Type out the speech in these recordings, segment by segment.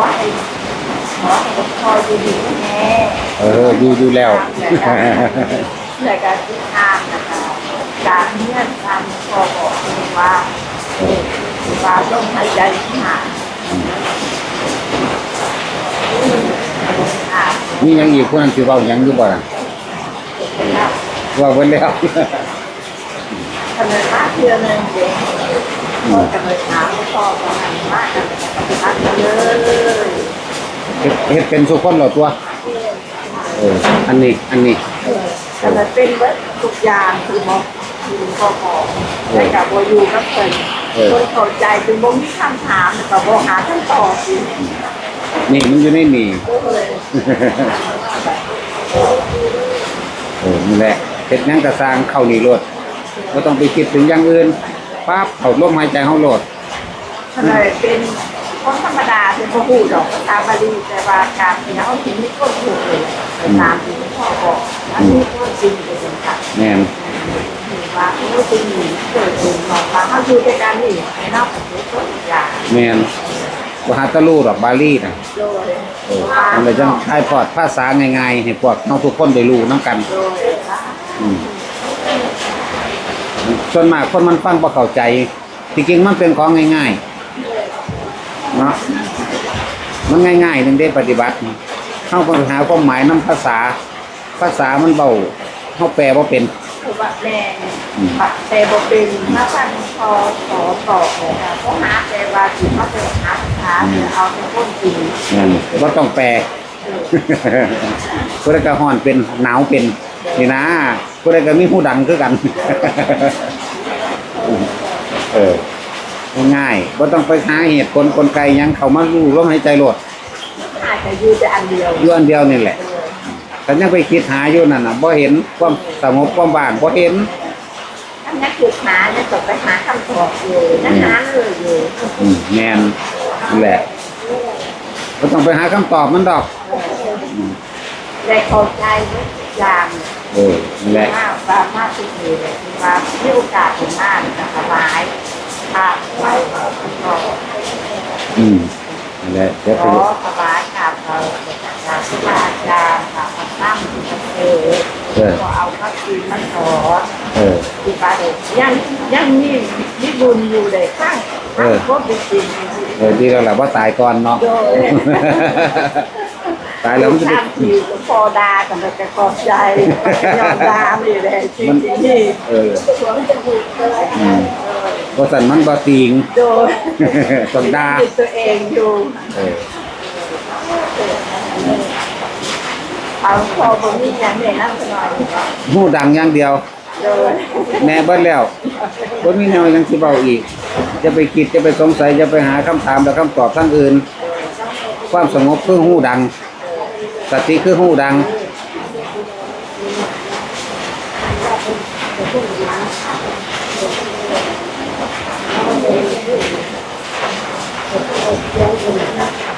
อให้ขอให้พออยู่ดีแน่เอออยู่อยู่แล้วเพื่อการติดตามนะคะการเงื่อนตามพอบอกเองว่าว่าลมหายใจที่หาอ่ามีหยังอีกคนนั้นสิเว้ายังอยู่บ่ล่ะวเว่าเพิ่นแล้วทำไมมาเพื่อนึงเด็ก จะเลยถามพ่อประมาณมากกันปฏิบัติเลยเฮ็ดเฮ็ดเป็นสุคนเหรอตัวเอออันนี้อันนี้แต่มันเป็นเบิดทุกอย่างคือบอกคือพอบอกได้กับโบอยูกับเพิ่นเออคนเข้าใจถึงบ่มีคำถามแต่บ่หาคำตอบสินี่มันอยู่ในนี่ก็เลยเออนี่แหละเฮ็ดหยังก็สร้างเข้านี่โลดบ่ต้องไปคิดถึงอย่างอื่น ปั๊บเข้าลมหายใจเฮาโลดทนายเป็นคนธรรมดาเป็นบ่ฮู้ดอกภาษาบาลีแต่ว่าการที่เฮาถึงมีคนฮู้เลยไปตามที่พ่อบอกอันนี้ก็จริงเป็นสำคัญแม่นว่าเขาเป็นเกิดขึ้นบอกว่าเขาอยู่ด้วยกันนี่ให้นอกจากทุกอย่างแม่นบ่หาตะลูดอกบาลีน่ะโดยเออมันเลยจังถ่ายทอดภาษาง่ายๆให้พวกเฮาทุกคนได้รู้นํกันโดยอืม ส่วนมากคนมันฟังบ่เข้าใจที่จริงมันเป็นของง่ายๆเนาะมันง่ายๆนึงได้ปฏิบัติเฮาก็หาความหมายนํภาษา ภาษามันเบาเฮาแปลบ่เป็นคือว่าแม่ปัดแต่บ่เป็นมาฟังพอขอต่อเลยค่ะเขาหาแต่ว่าสิเขาไปหาภาษาเดี๋ยวเอาไปพ้นจริงนั่นบ่ต้องแปลผู้ใดก็ฮ้อนเป็นหนาวเป็นนี่นะ ผู้ใดก็มีหูดังคือกัน เออง่ายๆบ่ต้องไปหาเหตุผลกลไกหยังเข้ามารู้ลมหายใจโลดอาจจะอยู่แต่อันเดียวอยู่อันเดียวนี่แหละแต่ยังไปคิดหาอยู่นั่นน่ะบ่เห็นความสงบความว่างบ่เห็นถ้านักศึกษาเนี่ยต้องไปหาคำตอบอยู่นักหาเลยอยู่อืมแม่นนั่นแหละบ่ต้องไปหาคำตอบมันดอกได้เข้าใจทุกอย่างเออ นั่นแหละมากสามารถทุกทีเลยคือว่ามีโอกาสถึงมากจะสบายถ้าไปก็อืมนั่นแหละเดี๋ยวขไปอดูสบายกับเราจากที่อาจารย์ค่ะมาตั้งที่ประเทศก็เอาข้าวกินมาสอนเออ ที่บ้านเด็กยังยังมีมีบุญอยู่เลยข้างข้างครบจริงเออดีแล้วล่ะว่าตายก่อนเนาะๆโดย ตายแล้วมันจะได้ทำทีก็พอดากันแต่ขอบใจยอมดาไม่ได้จริงๆนี่เออสวมจมูกเลยอืมบ่สั่นมันบ่ติง โดยต้องด่ายึตัวเองอยู่เออเอาพอผมมีอย่างเด่นนั่งหน่อยก็หูดังอย่างเดียว โดยแม่เบิดแล้วบ่มีแนวหยังสิเว้าอีก จะไปคิดจะไปสงสัยจะไปหาคำถามและคำตอบทางอื่น ความสงบคือหูดัง สติคือหูดัง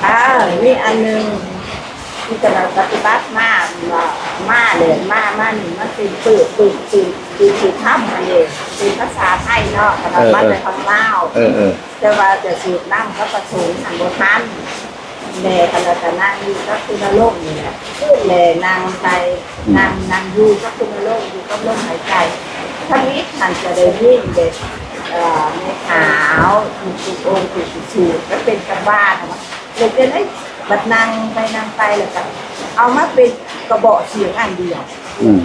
อ่านี่อันหนึงที่กำลังปฏิบัติมาว่ามาเลยมามานี่มันเป็นปืดปืดปืดปืดปืดถ้ำอันนี้เป็นภาษาไทยเนาะกำลังมาเลยคำเล่าเออเออแต่ว่าจะสืบน้ำก็ประสูงทางโบทัน แม่กำลังจะนั่งอยู่ก็คือโลกนี่แหละแม่นางไปนางนางอยู่ก็คือโลกอยู่ก็ลมหายใจถ้าวิถันจะได้ยินเด็กเอ่อในขาวถูกถูกองค์ถูกถูกถูกก็เป็นกันบ้านนะเลยจะได้บัดนางไปนางไปเลยกันเอามาเป็นกระบอกเสียงอันเดียวอืม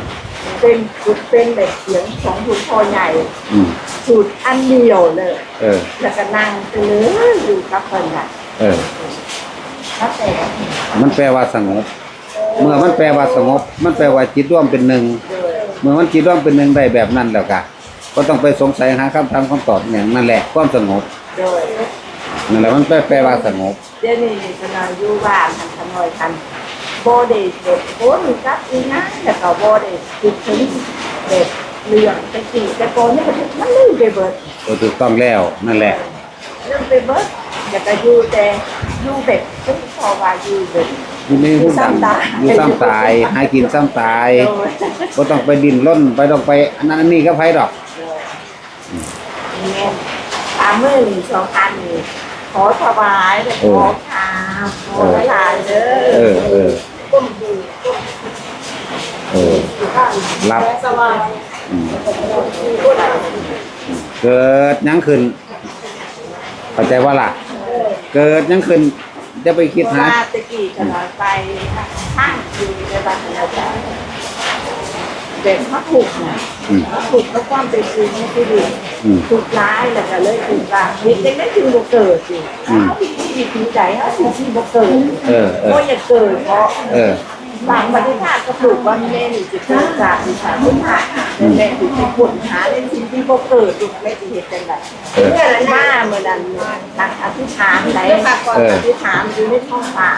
เป็นจุดเป็นแบบเสียงของหลวงพ่อใหญ่อืมสูตรอันเดียวเลยเออแล้วก็นั่งไปเลยอยู่กับเพิ่นน่ะ เออแล้วแต่มันแปลว่าสงบ เมื่อมันแปลว่าสงบ มันแปลว่าจิตร่วมเป็นหนึ่งโดยเมื่อมันจิตร่วมเป็นหนึ่งได้แบบนั้นแล้วก็ก็ต้องไปสงสัยหาคำถามคำตอบอย่างนั่นแหละความสงบโดยนั่นแหละมันแปลแปลว่าสงบเดี๋ยวนี้ก็นอนอยู่บ้านทำขนอยกันโบเดเด็ดโอ้มีกับอีนะแต่ก็โบเดคิดถึงเด็ดเรื่องแต่กี่แต่โกนี่มันมันลืมไปเบิดก็ถูกต้องแล้วนั่นแหละลืมไปเบิด แต่ก็อยู่แต่อยู่แบบซึ่งพอว่าอยู่แบบ อยู่ในหูดังอยู่ซ้ำตายหากินซ้ำตายโดยก็ต้องไปดิ้นร่นไปต้องไปอันนั้นอันนี้ก็ไผดอก แม่นตามมือหนึ่งสองพันนี่ขอถวายเลยขอทานขอหลายเด้อเออเออก้มดูเออ รับสบายอืมเกิดหยังขึ้นเข้าใจว่าล่ะ เกิดหยังขึ้นจะไปคิดเพหาราะว่าตะกี้จะมาไปห้างอยู่ในบ้านเราจะเด็กมาถูกนะอืมมาถูกแล้วความเป็นจริงไม่คือดีอืม ถูกร้ายแล้วก็เลยถูกว่าเด็กเด็กนั่นคือโบเกิดสิอืม เขาพี่พี่พี่ใจเขาพี่พี่โบเกิดเออเอเพอราะอย่าเกิดเพราะ เออ บางประเทศก็ปลูกว่าแม่นี่จะเกิดจากดิฉันพุทธะแม่ถึงที่ปุ่นหาในสิ่งที่โบเกิดถูกไม่ติเหตุกันแบบเออเมื่อนั้นมาเมื่อนั้นนักอธิษฐานไหนเอออธิษฐานคือยู่ท้องฟ้า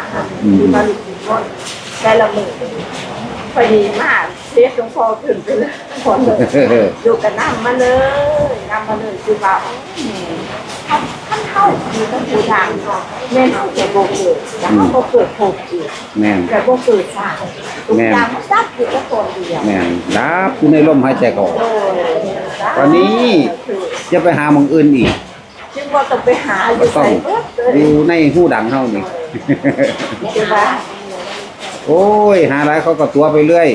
คือมาหลุดอยู่บนได้ละมือพอดีมากเรียกหลวงพ่อขึ้นไปเลยขอเลยอยู่กันน้ำมาเลยน้ำมาเลยคือว่า โอ้ยแม่ท่านเข้าคือท่านผู้ทางแม่เขาแก่โบเกิดแล้วเขาโบเกิดโผล่อีกแม่นแก่โบเกิดสายทุกอย่างมันดับอยู่ก็คนเดียวแม่นรับอยู่ในลมหายใจเขาออกโอ้ยวันนี้จะไปหาหมองอื่นอีกจึงว่าต้องไปหาอก็ยู่ต้อใส่งเบิดเลอยยู่ในหูดังเฮานี่คือว่าโอ้ย หาอะไรเขาก็ตัวไปเรื่อย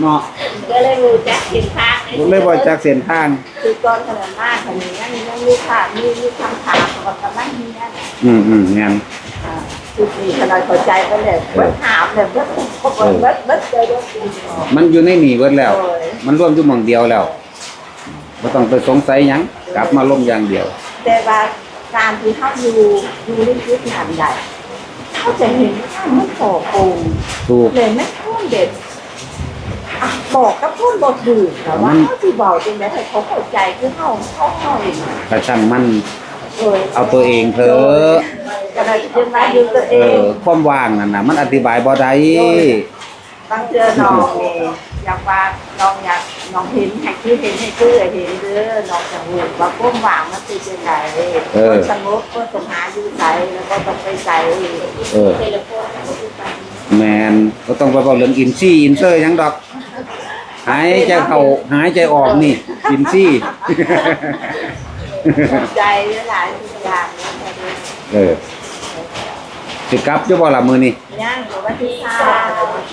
เนาะก็เลยรู้จักเห็นทางผมเลยบ่จักเส้นทาง คือตอนขนาดมากขนาดนี้ยังยังมีข่าวมีมีคำถามกับกำลังมีเนี่ยอืมอืมงั้นอ่าคือมีขนาดเข้าใจไปเลยเบิดถามเลยเบิดเบิดเบิดเบิดเจอเบิดมันอยู่ในนี่เบิดแล้ว มันรวมอยู่หม่องเดียวแล้วบ่ต้องไปสงสัยหยังกลับมาลมอย่างเดียว แต่ว่าการที่เขาอยู่อยู่ในชีวิตงานใหญ่เขาจะเห็นว่ามันโผล่โกงถูกเลยไม่พ้นเด็ดอะ บอกกับพ้นบทดื่นแต่ว่าเขาที่บอกจริงๆให้เขาเข้าใจคือเขาเขาเขาเองกระช่างมันเลยเอาตัวเองเถอะก็เลยจะมาอยู่ตัวเอเองอความว่างนั่นน่ะมันอธิบายบ่ได้บางเจอน้องเองอยากว่าน้องอยากน้องเห็นให้คือเห็นให้คือเห็นเด้อน้องจะรู้ว่าก้มว่างมันคือยังไงคนสงบก็ต้องหาอยู่ใจแล้วก็ต้องไปใจเออ เทเลโฟนก็คือไป แมนก็ต้องไปบอกเรื่องอินซี่อินเซอร์หยังดอก หายใจเข้าหายใจออกนี่อินซี่ ใจหลายอย่างนะเออสิกลับจะบ่ละมือนี่ย่างกับวันที่ห้า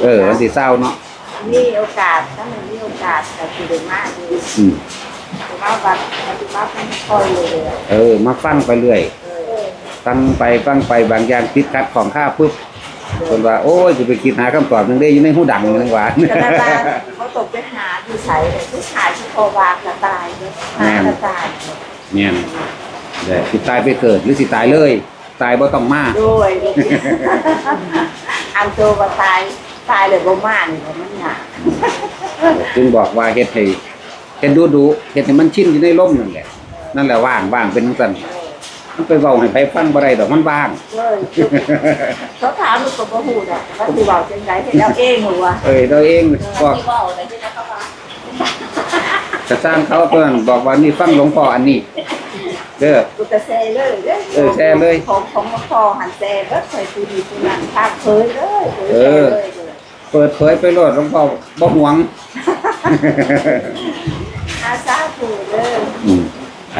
เออวันสิเศร้าเนาะมีโอกาสถ้ามันมีโอกาสแต่คือได้มากดีอืมแต่ว่าบัตรปฏิบัติไม่ค่อยเลยเออ มาฟังไปเรื่อยเออฟังไปฟังไปบางอย่างติดขัดของข้าปุ๊บ คนว่าโอ้ยจะไปคิดหาคำตอบนึงได้อยู่ในหูดังนึงว่าแต่ละบ้านเขาตกไปหาที่ใช้เลยผู้ชายที่โควากระตายเลยหากระตายเนี่ยเดี๋ยวสิตายไปเกิดหรือสิตายเลย ตายบ่ต้องมาด้วยอันโตว่าตายตายเลยบ่มาเนี่ยมันหยาจึงบอกว่าเฮ็ดให้เฮ็ดดูดูเฮ็ดให้มันชินอยู่ในร่มนั่นแหละนั่นแหละว่างว่างเป็นจังซั่น มันไปเว้าให้ไปฟังบ่ได้ดอกมันว่างเลยเขาถามลูกกับบ่ฮู้ดอกว่าสิเว้าจังไดให้เราเองหัวเอ้ยเราเองบอก ที่เว้าได้ที่เขาว่าจะสร้างเขาเพิ่นบอกว่านี่ฟังหลวงพ่ออันนี้เด้อ กูจะแซ่เลยเด้อเออแซ่เลย ของของมาพอหันแซ่เบิดใส่ตูดีตูนั้นภาคเผยเลยเผยเอแซ่อเลยเลยเปิดเผยไปโลดหลวงพ่อบ่หวง อาซาถูเลยอืมไป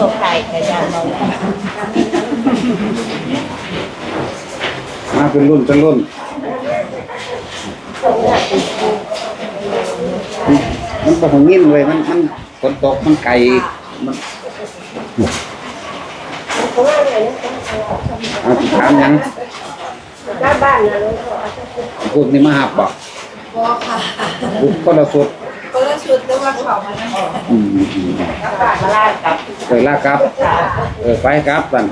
ตกไก่กระยานเรา มา เป็นรุ่นเป็นรุ่นมันบ่หงงินเลยมันมันฝนตกมันไกลมันเอาสิถามหยังบ้านบ้านเลยพูดนี่มาหับบ่บอค่ะพูดคนละสุดคนละชุดแต่ว่าเขามานั่งอืมอืมอืมบ้านมาล่ากับเคยลากลับเออไปกลับกัน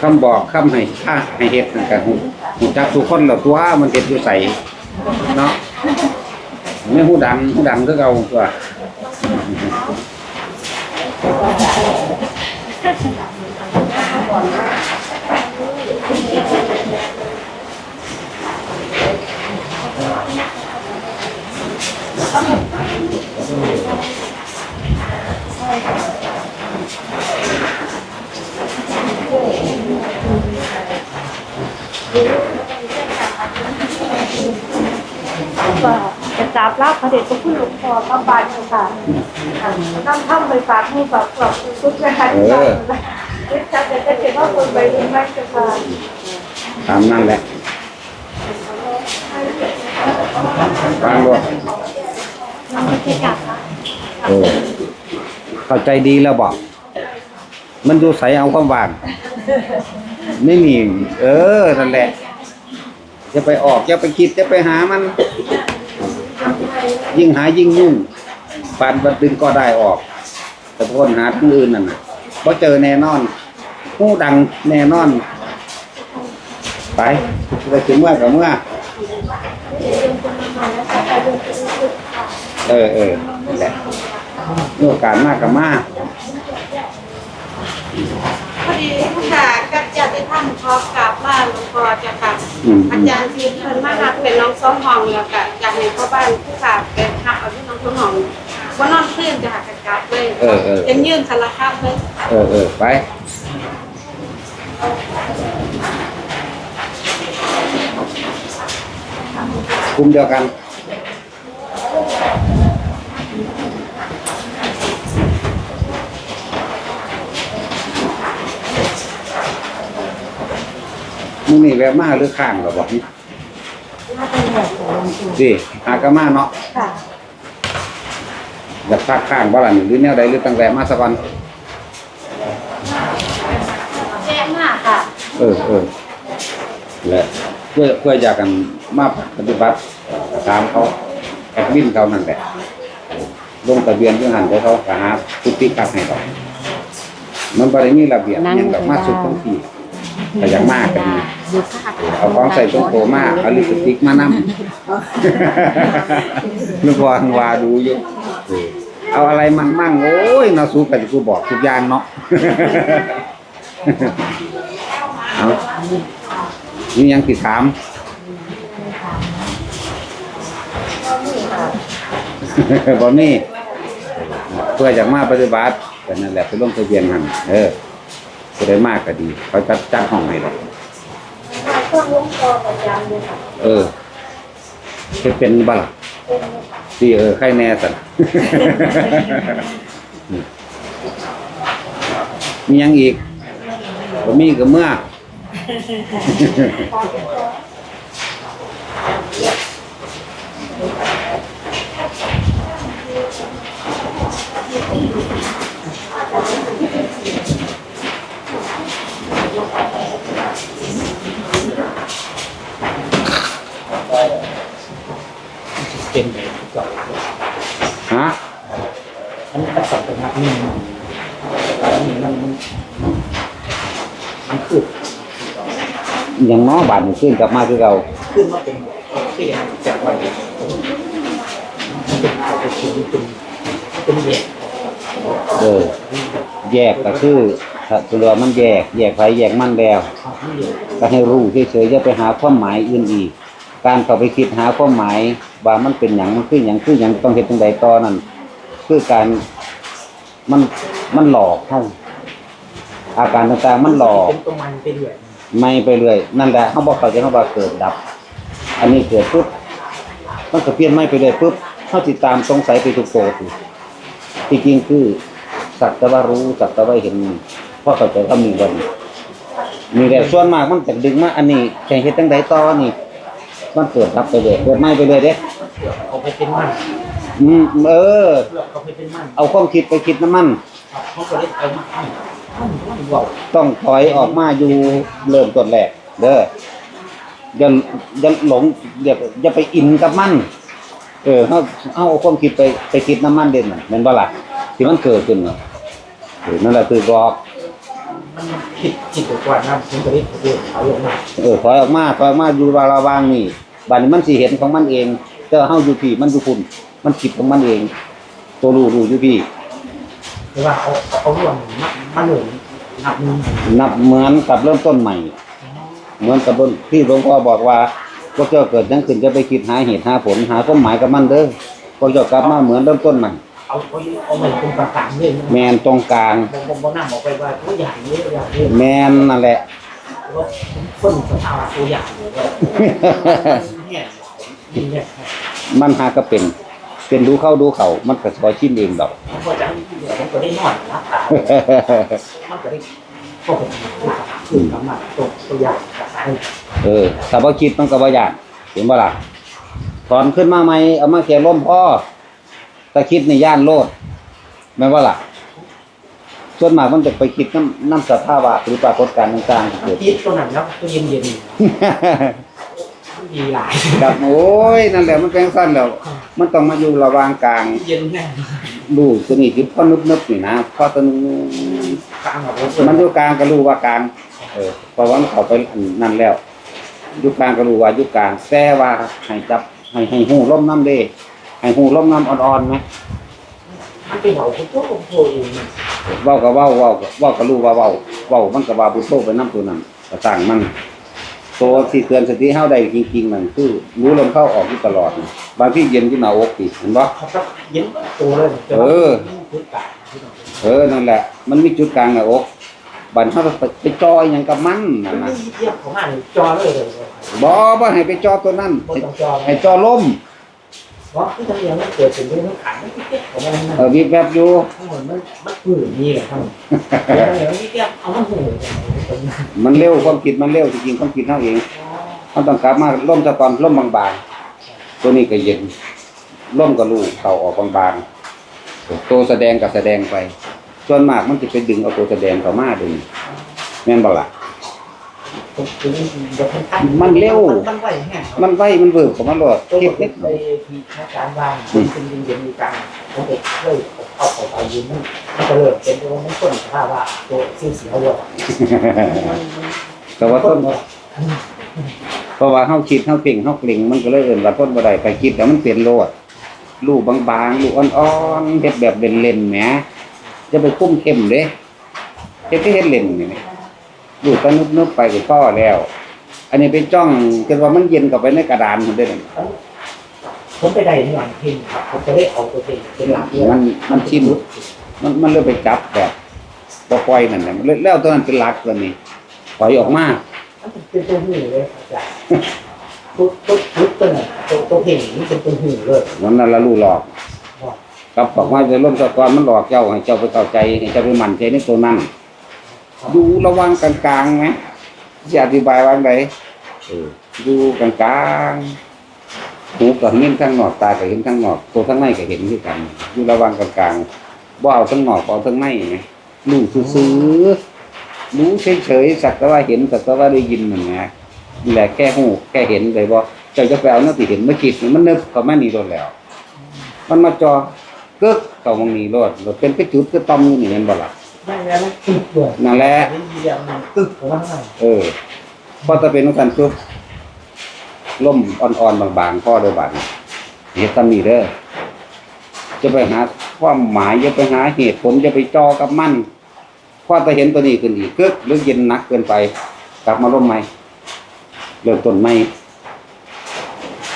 คำบอกคำให้ท่าให้เห็ดนั่นก็หูหูจักทุกคนเราตัวมันเห็ดอยู่ใส่เนาะไม่หูดังหูดังก็เอาตัวไปก็ ราบลาพระเดชพระคุณหลวงพ่อพระบาทเจ้าค่ะนำท่าไปฝากให้ฝากขอบคุณทุกท่านที่มาที่จะจะเก็บว่าคนไปดูไหมเจ้าค่ะตามนั่นแหละฟังด้วยน้องจะกลับค่ะเออเข้าใจดีแล้วบอก มันดูใสเอาความหวาน ไม่มี เออนั่นแหละจะไปออกจะไปคิดจะไปหามัน ยิ่งหายิ่งยุ่งปานบัดดึงก็ได้ออก แต่คนหาทั้งอื่นนั่นน่ะพอเจอแน่นอนหู้ดังแน่นอน ไปไปถึงเมื่อกับเมื่อเออเออนั่แหละโอกาสมากกับมากพอดีผู้ชาย ญาติธรรมขอกราบลาหลวงพ่อเจ้าค่ะอืม อาจารย์ทีเพิ่นมาหักเป็นน้องซ้อมห้องแล้วก็อยากให้พ่อบ้านผู้ขาเป็นหักเอาที่น้องซ้อมห้องว่านอนคืนจะหักกันกลับเลยเออเออเป็นยื่นสารภาพเลยเออเออไป กลุ่มเดียวกัน มึงนี่แวะมาหรือข้างเหรอบอกนี่ถ้าเป็นแบบของหลวงปู่สิหากะมาเนาะค่ะอยากพักข้างบ้านหรือแนวใดหรือตั้งแวะมาสักวันแจ้งมากค่ะเออเออและเพื่อเพื่ออยากกันมาปฏิบัติตามเขาแอดมินเขานั่นแหละลงทะเบียนเพื่อหันไปเขาก็หาพุทธิกักให้ดอกมันบริมีระเบียบอิหยังดอกมาสุดทั้งที่แต่อย่างมากกันนี่อยู่ภาค เอาของใส่ต้นโตมากเอาลิปสติกมานั่นึกว่าว่าดูอยู่เออเอาอะไรมั่งมั่งๆโอ้ยนาสูกันกูบอกทุกอย่างเนาะเอานี่ยังติดถามบ่มีเพื่อจากมาปฏิบัติก็นั่นแหละไปลงทะเบียนหันเออจะได้มากก็ดีเขาจัดจัดห้องให้ดอก เครื่องลวงพ่อประจำเลยค่ะเออจะเป็นบ้าล่ะที่เออใครแน่สัน มียังอีกบ่มีก็เมื่อเป็นแบบเก่าฮะอันนี้ก็สับสนนี่อันนี้มันมันมันคือยังน้อบาดมันขึ้นกลับมาคือเก่าขึ้นมาเป็นเสียงจากวันนี้มันเป็นเอาไปชิ้นเป็นเป็นแยกเออแยกก็คือถ้าตัวมันแยก แยกไปแยกมันแล้วเอาที่แยกก็ให้รู้เฉยๆอย่าไปหาความหมายอื่นอีก การเข้าไปคิดหาความหมาย ว่ามันเป็นหยังมันคือหยังคือหยังต้องเฮ็ดจังใดต่อนั่นคือการมันมันหลอกเฮาอาการต่างๆมันหลอกเป็นตัวมันไปเรื่อยไม่ไปเรื่อยนั่นแหละเฮาบอกเขาใจเฮาว่าเกิดดับ อันนี้เกิดปุ๊บมันก็เปลี่ยนไม่ไปเรื่อยปุ๊บเฮาติดตามสงสัยไปทุกโตสิที่จริงคือสักแต่ว่ารู้สักแต่ว่าเห็นเพราะเข้าใจเขามีวันมีแต่ส่วนมากมันจะดึงมาอันนี้แข่งเฮ็ดจังไดต่อนี่ มันเกิดรับไปเลยเกิดไม่ไปเลยเด้เอาไปเป็นมันอืมเออเลือกเอาไปเป็นมันเอาความคิดไปคิดน้ำมันเขาก็เลยเอามาให้มันมันเบาต้องถอยออกมาอยู่เริ่มต้นแรกเด้ออย่าอย่าหลงอย่าอย่าไปอินกับมัน เออเอาเอาความคิดไปไปคิดน้ำมันเด่นน่ะแม่นบ่ล่ะที่มันเกิดขึ้นเนาะเออนั่นแหละคือบอกมัน คิดคิดกว่าน้ำมันก็เลยเอาลงมาเออถอยออกมาถอยออกมาอยู่ว่าระวางนี่บัดนี้มันสิเห็นของมันเองแต่เฮาอยู่พี่มันอยู่พุ่นมันคิดของมันเอง ตัวรู้รู้อยู่พี่หรือว่าเอาเอารวมมามาเลยนับหนึ่งนับเหมือนกับเริ่มต้นใหม่ เหมือนกับที่หลวงพ่อบอกว่าพวกเจ้าเกิดยังขึ้นจะไปคิดหาเหตุหาผลหาความหมายกับมันเด้อพวกเจ้ากลับมาเหมือนเริ่มต้นใหม่ เอาเอาเอาไปเป็นต่างเลยแมนตรงกลางผมผมผมนั่งบอกไปว่าตัวใหญ่เลยใหญ่เลยแมนนั่นแหละว่าคนสภาพตัวอย่างเลยเนี่ยนี่เนี่ยมันหาก็เป็น เป็นดูเข้าดูเขามันก็ซอชิ้นเองดอกผมก็จะผมก็ได้นอนรับตามันก็ได้พวกผมคือสามารถตัวตัวอย่างกับสายเออถ้าบ่คิดมันก็บ่ยากเห็นบ่ล่ะถอนขึ้นมาใหมเอามาแก่ล่มพ่อ ถ้าคิดในย่านโลดแม่นว่าล่ะ ส่วนมากมันจะไปคิดน้ำน้ำสภาวะหรือปรากฏการณ์ต่างๆที่เกิด คิดตัวนั้นแล้วตัวเย็นเย็นดีหลายครับโอ้ยนั่นแหละมันเป็นสั้นแล้ว มันต้องมาอยู่ระหว่างกลางเย็นแน่รูตัวนี้ที่พ่อนึบๆนี่นะพ่อตัวนึงกลางแบบมันอยู่กลางก็รู้ว่ากลาง เออเพราะว่ามันเข้าไปอันนั่นแล้วอยู่กลางก็รู้ว่าอยู่กลางแต่ว่าให้จับให้ให้หูล้มน้ำเด้ ให้หูล้มน้ำอ่อนๆไหมมันเป็นเขาคุณตัวผมโทรเองเว้าก็เว้าเว้าก็เว้าก็รู้ว่าเว้าเว้ามันก็ว่าบุโตไปน้ำตัวนั้นก็สร้างมันตัวที่เตือนสติเฮาได้จริงๆนั่นคือ รู้ลมเข้าออกอยู่ตลอดนี่บางที่เย็นที่หน้าอกติเห็นบ่เขาก็เย็นตัวเลยเออนั่นแหละ มันมีจุดกลางหน้าอกบัดเฮาไปจอยหยังกับมันนั่นไม่น่ะเยี่ยมของมันจอเลยเลยบ่บ่ให้ไปจอตัวนั้นบนจอให้จอลม เพราะที่ทำเนียมันเกิดเป็นเรื่องขันไม่เก็บของมันเออวิบแวบอยู่ทั้งหมดมันมันปืนนี่แหละทั้งหมดแล้วเดี๋ยวนี่เก็บเอามันหูมันเร็วความคิดมันเร็วจริงๆความคิดเฮาเองเฮาต้องกลับมาล่มซะก่อนล่มบางๆตัวนี้ก็เย็นล่มก็รู้เข้าออกบางๆตัวแสดงก็แสดงไป ส่วนมากมันสิไปดึงเอาตัวแสดงเข้ามาดึงแม่นบ่ล่ะ มันเร็ว มันไหวแห้งมันไว้มันเบิกของมันโลดตัวคิดเล็นิกดไปที่อาจารย์วางเป็นเย็นๆมีกลางผมเด็กเลยเอาของอายุมันมันก็เริ่มเป็นตัวมันต้นภาพว่าตัวสีเสียวเลยแต่ว่าต้นเพราะว่าเฮาคิดเฮาเก่งเฮาเกร็งมันก็เลยเอิ้นว่าต้นบ่ได้ไปคิดแล้วมันเป็นโลดลูกบางๆลูกอ่อนๆเฮ็ดแบบเล่นๆแหมจะไปคุ้มเข้มเด้เฮ็ดที่เฮ็ดเล่นนี่ แหมลูกก็นึบๆไปก็พอแล้ว อันนี้ไปจ้องคิดว่ามันเย็นเข้าไปในกระดานมันได้นั่นผมไปได้ที่หลังพิมครับผมจะได้เอาตัวเองเป็นหลักมันมันชินมันมันเลยไปจับแบบบ่ปล่อยนั่นแหละมันเลยแล้วตัวนั้นเป็นหลักตัวนี้ปล่อยออกมามันเป็นตัวหูเลยอาจารย์ตุ๊ดตุ๊ดตุ๊ดตัวไหนตัวตัวเพ่งนี่เป็นตัวหูเลยมันนั่นละลูกหลอกกับบอกว่าจะล่มสะกอนมันหลอกเจ้าให้เจ้าไปเข้าใจให้เจ้าไปมั่นใจในตัวนั้น ดูระวังกลางๆไหมจะอธิบายว่าไงเออดูกลางๆหูก็เห็นทั้งนอกตาก็เห็นทั้งนอกตัวทั้งในก็เห็นด้วยกันดูระวังกลางๆบ่เอาทั้งนอกบ่เอาทั้งในไงรู้ซื่อๆรู้เฉยๆสักแต่ว่าเห็นสักแต่ว่าได้ยินนั่นไงนี่แหละแค่หูแค่เห็นเลยบ่เจ้าจะไปเอาหน้าที่เห็นเมื่อกี้มันนึกเขาไม่นี่โดนแล้ว มันมาจอกึกเข้ามองนี่โลดโลดเป็นไปจุดคือต้อมอยู่นี่เห็นบ่ล่ะ ไม่แล้วมันตึกเลยนั่นแหละไม่เยี่ยมมันตึกของมันไงเออพอจะเป็นของกันปุ๊บล่มอ่อนๆบางๆพ่อเด้อบาดนี้เฮ็ดตามนี้เด้อจะไปหาความหมายจะไปหาเหตุผลจะไปจอกับมันพอจะเห็นตัวนี้ขึ้นอีกกึกหรือเย็นหนักเกินไป กลับมาล่มใหม่เริ่มต้นใหม่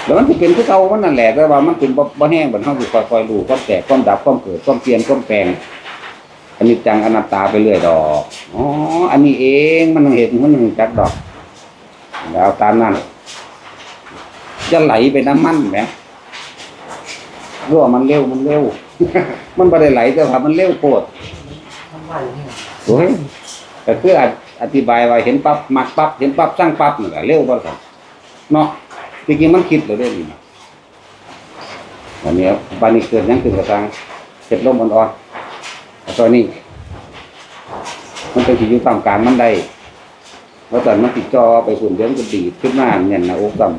แล้วมันสิเป็นคือเก่ามันนั่นแหละแต่ว่ามันเป็นบ่บ่แห้งบัดเฮาสิค่อยๆรู้ความแตกความดับความเกิดความเปลี่ยนความแปลง อันนี้จังอนัตตาไปเรื่อยดอกอ๋ออันนี้เองมันเห็นมันถึงจักดอกแล้วตามนั้น จะไหลไปน้ำมันไหมรั่วมันเร็วมันเร็ว มันไม่ได้ไหลแต่ว่ามันเร็วโคตรมันไหวแห้งโอ้ยแต่คืออธิบายว่าเห็นปั๊บมักปั๊บเห็นปั๊บสร้างปั๊บนี่แหละเร็วกว่ากันเนาะจริงๆมันคิดเลยเรื่องนี้นะวันนี้บานี้เกิดยังขึ้นกระซังเจ็บลมอ่อนๆ ต่ตอนนี้ มันเป็นที่อยู่ตามกลางมันได้แล้วตอนมันติดจอไปฝุ่นเดี๋ยวมันก็ดีขึ้นมาเนี่ยนะโอ้ต่ำ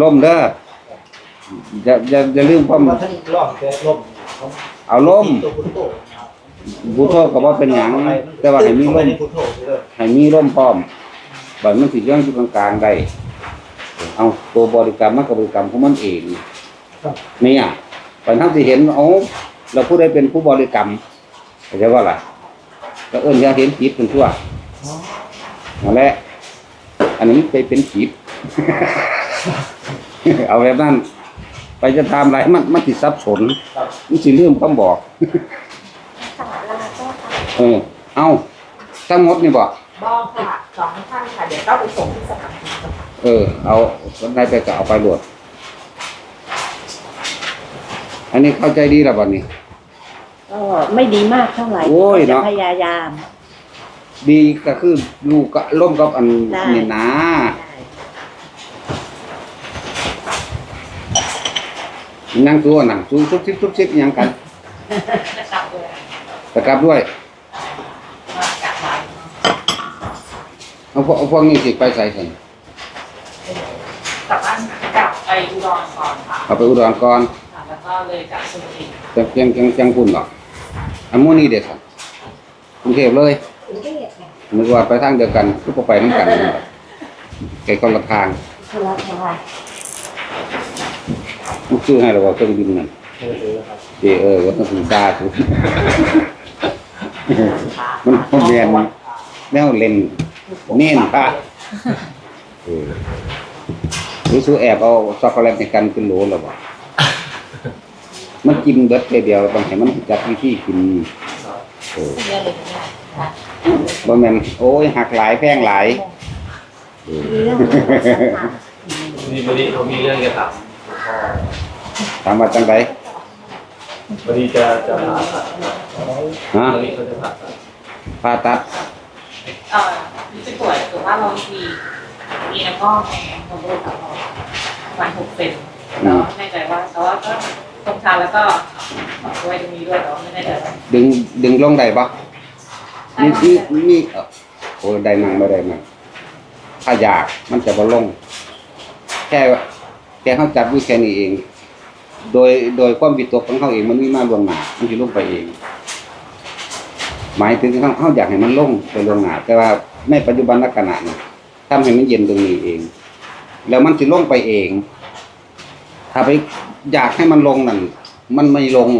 ล่มเด้ออย่าอย่าอย่าลืมความท่านรอบแต่ลมเอาล่มพุทโธบูโทก็บ่าเป็นหยังแต่ว่าให้มีล่มให้มีล่มพร้อมบัดมันสิย่างอยู่กลางๆได้เอาตัวบริกรรมมันก็บริกรรมของมันเอง เนี่ยปัญหาที่เห็นเอาเราผู้ใดเป็นผู้บริกรรมเข้าใจว่าล่ะก็เอิ้นอย่าเห็นผิดเป็นทั่วนั่นแหละอันนี้ไปเป็นผิดเอาแบบนั้นไปจะทำอะไรมันมันติดสับสนมันสิเรื่องคำบอกสาราก็ค่ะเออทั้งหมดนี่บ่บ้องค่ะสองท่านค่ะ เดี๋ยวต้องไปส่งที่สนามบินค่ะเออ เอาได้ไปก็เอาไปโหลด อันนี้เข้าใจดีแล้วบัดนี้ก็ไม่ดีมากเท่าไหร่โอ้ยจะเนาะ พยายามดีก็คือลูกก็ล่มกับอันได้นี่นะนั่งตัวหนังซุบซุบซิบซุบซิบอิหยังกันตะกลับด้วยเอาพวกเอาพวกนี้สิไปใส่กันกลับบ้านกลับไปอุดรก่อนค่ะ เอาไปอุดรก่อนค่ะแล้ว ก็เลยกลับชลบุรีจังจังจังจังพุ่นหรอกอันโมนี่เด็ดสันกรุงเทพเลยนึกว่าไปทางเดียวกันก็ไปน้ำกันนั่นแหละไกลคนละทางธุระค่ะมุกชื่อให้เราว่าเครื่องบินนั่นเออเออครับเจเออว่าต้องถึงซาสุดมันมันเรียนแนวเล่นเน้นปะเออหรือสู้แอบเอาช็อกโกแลตในกันขึ้นโหลหรอบ่ มันกินเบิดเดียวต้องให้มันจัดวิธีกินเออบ่แม่นโอ้ยหักหลายแพงหลายเออนี่วันนี้เขามีเรื่องจะถามถามว่าจังไดวันนี้จะจะผ่าตัดฮะวันนี้เขาจะผ่าตัดผ่าตัดเอ่อรู้สึกป่วยสุขภาพเราดีมีแล้วก็แข็งคนโรคกับเราประมาณหกเซนแล้วไม่แน่ใจว่าแต่ว่าก็ ตรงชาแล้วก็ด้วยตรงนี้ด้วยแต่ว่าไม่แน่ใจว่าดึงดึงลงได้ปะมีมีมีเอ่อโอ้ได้มั่งไม่ได้มั่งถ้าอยากมันจะบ่ลง แค่ว่าแค่เขาจับวิแค่นี้เอง โดยโดยความวิตกของเขาเองมันมีมาลวงหนามันจะลงไปเอง หมายถึงเขาเขาอยากให้มันลงไปลวงหนาแต่ว่าในปัจจุบันขณะนะทำให้มันเย็นตรงนี้เอง แล้วมันจะลงไปเอง ถ้าไป อยากให้มันลงนั่นมันไม่ลง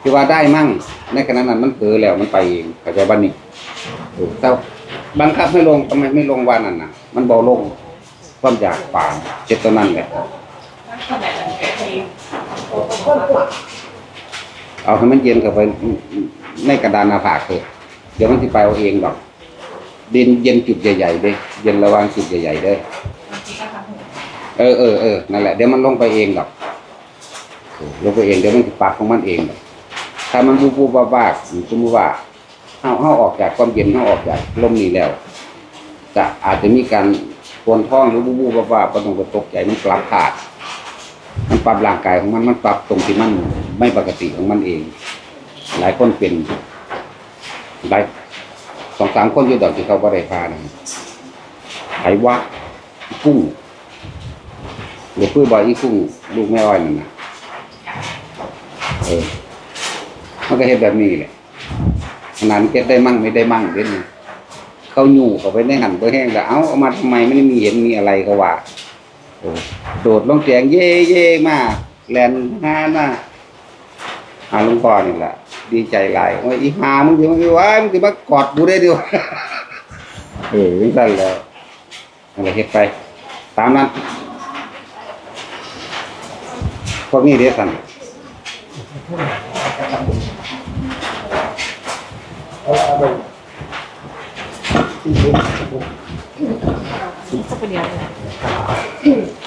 ที่ว่าได้มั่ง ในขณะนั้นมันเผลอแล้วมันไปเองเข้าใจบ้านี่เออแต่บังคับให้ลงทำไมไม่ลงวันนั้นน่ะ มันเบาลงความอยากป่านเจตนั้นแหละเอาให้มันเย็นเข้าไปในกระดานหนาผากเถอะเดี๋ยวมันจะไปเอาเองดอกเย็นเย็นจุดใหญ่ๆเด้เย็นระวางจุดใหญ่ๆเด้เออเออเออนั่นแหละเดี๋ยวมันลงไปเองดอก ลงไปเองเดี๋ยวมันจะปรับของมันเอง ถ้ามันบูบูบ้าบ้าสมมติว่าเฮาเฮาออกจากความเย็นเฮาออกจากลมนี้แล้วจะอาจจะมีการปวดท้องหรือบูบูบ้าบ้าๆก็ต้องไปตกใจมันปรับขาด มันปรับร่างกายของมันมันปรับตรงที่มันไม่ปกติของมันเอง หลายคนเป็นหลายสองสามคนอยู่ดอกที่เขาบริพานะไผวะกุ้งหรือพื้บอยอีกุ้งลูกแม่อ้อยนั่นนะ เออมันก็เห็นแบบนี้แหละขนาดเก็ดได้มั่งไม่ได้มั่งเด่นเขาอยู่เขาไปในหันไปแห้งแต่เอาเอามาทำไมไม่ได้มีเห็นมีอะไรเขาว่าโดดลงเตียงเย่เย่มากแลนหาหน้าหาลุงพ่อนี่แหละดีใจหลายว่าอีหามึงจะมาว่ามึงจะมากอดกูได้เดียวเออวิ่งสั่นแล้วอะไรเฮ็ดไป ตามนั้นพวกนี้เดี๋ยวสั่น เอาเอาไปที่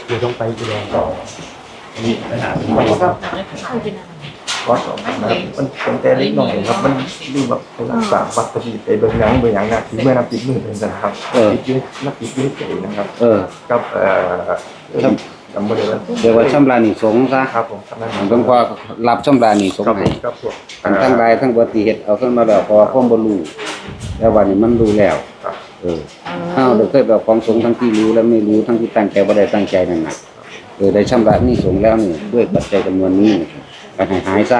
เดี๋ยวต้องไปอุดรต่อนี่ปัญหาครับก็สองนะครับมันเป็นแต่เล็กน้อยครับ มันดูแบบเป็นรักษาวัตถุดิบไปเบิ่งหนังเบิ่งหยังนะที่เมื่อนับติดมือเป็นนะครับติดยืดนับติดยืดใจนะครับ เออกับเอ่อ จำไม่ได้แล้วเดี๋ยวว่าชำระหนี้สงฆ์ซะครับผมทำนั้นหลวงพ่อรับชำระหนี้สงครับฆ์ผให้มครับพวกทั้งทั้งรายทั้งปฏิเหตุเอาขึ้นมาแล้วเพอความบ่รู้แล้ววันนี้มันรู้แล้วครับเออข้าวเด็กเคยแบบของสงฆ์ทั้งที่รู้และไม่รู้ทั้งที่ตั้งใจบ่ได้ตั้งใจนั่นน่ะเออได้ชำระหนี้สงฆ์แล้วนี่ด้วยปัจจัยจำนวนนี้ก็ให้หายซะ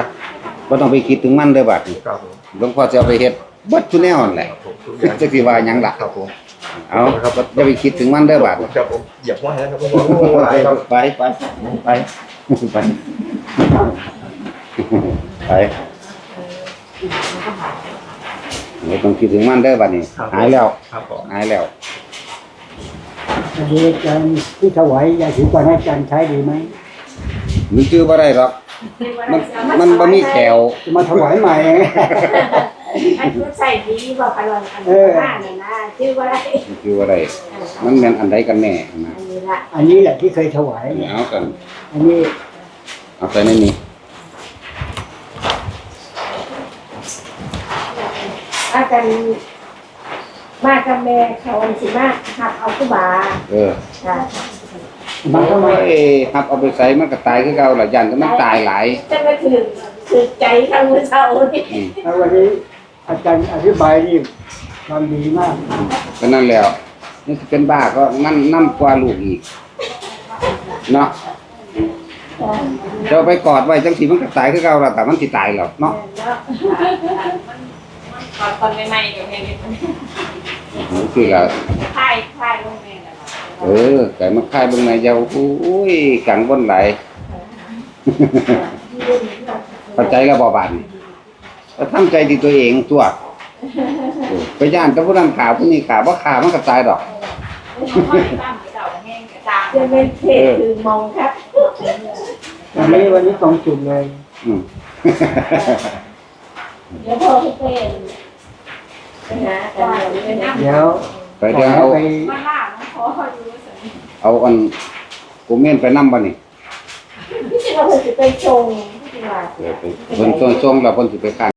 บ่ต้องไปคิดถึงมันเด้อบัดนี้ครับผมหลวงพ่อจะเอาไปเฮ็ดเบิดทุกแนวนั่นแหละครับผมทุกอย่างจักสิว่าหยังล่ะครับผม เอาอย่าไปคิดถึงมันเด้อบัดนี้ครับผมเหยียบหัวให้แล้วครับผมโอ้โหหลายครับไปไปไปไปไปไม่ต้องคิดถึงมันเด้อบัดนี้ หายแล้วครับผมหายแล้วอันนี้อาจารย์ที่ถวายยาสีฟันให้อาจารย์ใช้ดีไหมมันชื่อว่าได้หรอกมันมันบ่มีแขวจะมาถวายใหม่ อันนี้ใส่ดีบอกกันเลยอันนี้หน้าเนี่ยนะชื่อว่าอะไรคือว่าไร มันแม่นอันใดกันแน่นะอันนี้ละอันนี้แหละที่เคยถวาย เอากัน อันนี้เอาใส่ในนี้อากันมากับแม่เขาสิมาหักเอาคู่บาเออค่ะมาทำไมโอ้ยครับเอาไปใส่มันก็ตายคือเก่าล่ะยันก็มันตายหลายจะมาถึงถึงใจข้างมือเช้านี่อืมแล้ววันนี้ อาจารย์อธิบายนี่ความดีมากก็นั่นแล้วนี่สิเป็นบ้าก็นั่นนํกว่าลูกอีกเนาะเจ้าไปกอดไว้จังสีมันก็ตายคือเก่าล่ะแต่มันสิตายแล้วเนาะตอนตอนใหม่ๆกับเพลงนี้คือก็ค่ายค่ายโรงเรียนอะเออไก่มาค่ายเบิ่งในเจ้าอุ้ยกังวลหลายเข้าใจแล้วบ่บาดนี่ ก็ทำใจที่ตัวเองตัวไปย่านต่ผู้นั้นขาผู้นี้ขาบ่ขามันก็ตายดอกจะเป็นเพศคือมองครับวันนี้วันนี้ตรงจุดเลยเดี๋ยวพอพี่เป็นนะกันเดี๋ยวนี้นะเดี๋ยวไปเดี๋ยวเอาเอาอันกูเม่นไปนำบ่นี่พี่จะเอาไปไปชงพี่จะว่าเปเพิ่นส่งๆแล้วเพิ่นสิไปขาย